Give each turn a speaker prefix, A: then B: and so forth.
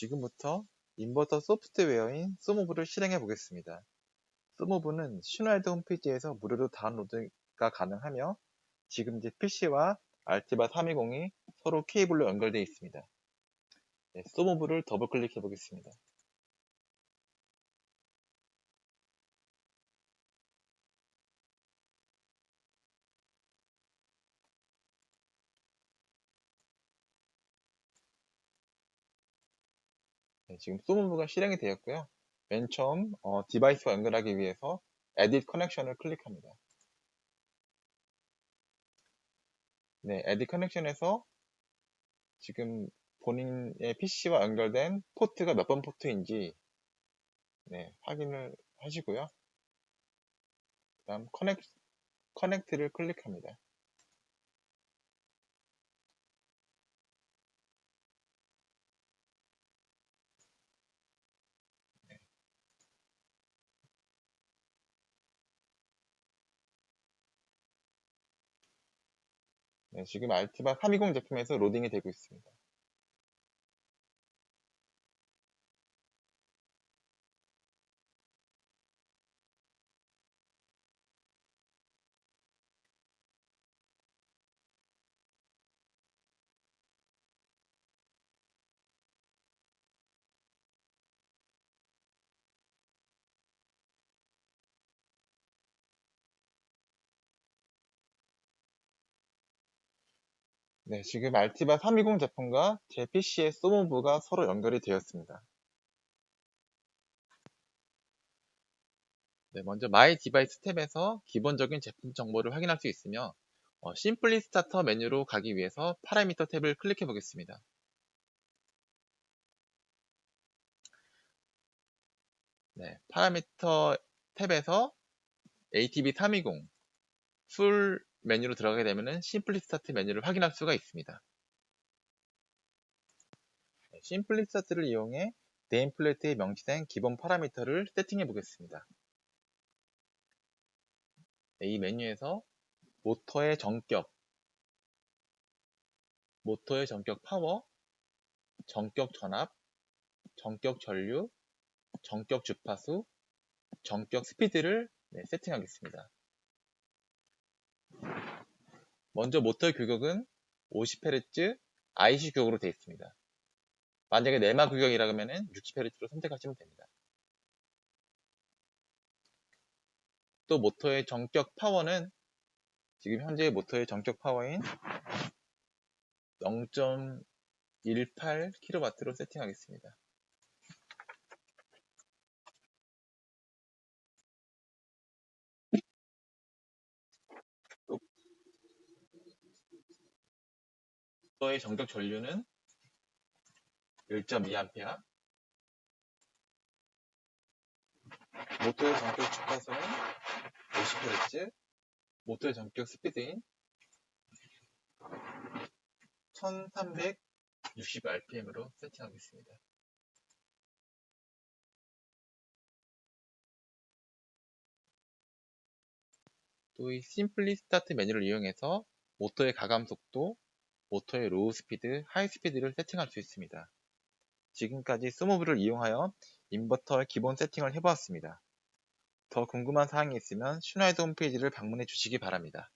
A: 지금부터 인버터 소프트웨어인 소모브를 실행해 보겠습니다. 소모브는 슈나이드 홈페이지에서 무료로 다운로드가 가능하며 지금 제 PC와 알티바 320이 서로 케이블로 연결되어 있습니다. 네, 소모브를 더블 클릭해 보겠습니다. 네, 지금 소모브가 실행이 되었고요. 맨 처음 어, 디바이스와 연결하기 위해서 Edit 커넥션을 클릭합니다. 네, Edit 커넥션에서 지금 본인의 PC와 연결된 포트가 몇 번 포트인지 네, 확인을 하시고요. 그 다음 커넥, 커넥트를 클릭합니다. 지금 알티바 320 제품에서 로딩이 되고 있습니다. 네, 지금 알티바 320 제품과 제 PC의 소모브가 서로 연결이 되었습니다. 네, 먼저 마이 디바이스 탭에서 기본적인 제품 정보를 확인할 수 있으며 어, 심플리 스타터 메뉴로 가기 위해서 파라미터 탭을 클릭해 보겠습니다. 네, 파라미터 탭에서 ATB320 풀 메뉴로 들어가게 되면 심플리 스타트 메뉴를 확인할 수가 있습니다. 네, 심플리 스타트를 이용해 네임 플레이트에 명시된 기본 파라미터를 세팅해 보겠습니다. 네, 이 메뉴에서 모터의 전격, 모터의 전격 파워, 전격 전압, 전격 전류, 전격 주파수, 전격 스피드를 네, 세팅하겠습니다. 먼저 모터 규격은 50Hz IC 규격으로 되어 있습니다. 만약에 네마 규격이라 면 60Hz로 선택하시면 됩니다. 또 모터의 정격 파워는 지금 현재 모터의 정격 파워인 0.18kW로 세팅하겠습니다. 모터의 정격 전류는 1.2A 모터의 정격 주파수는 50Hz 모터의 전격 스피드인 1360rpm으로 세팅하겠습니다. 또 이 심플리 스타트 메뉴를 이용해서 모터의 가감 속도, 모터의 로우 스피드, 하이 스피드를 세팅할 수 있습니다. 지금까지 소모브를 이용하여 인버터의 기본 세팅을 해보았습니다. 더 궁금한 사항이 있으면 슈나이드 홈페이지를 방문해 주시기 바랍니다.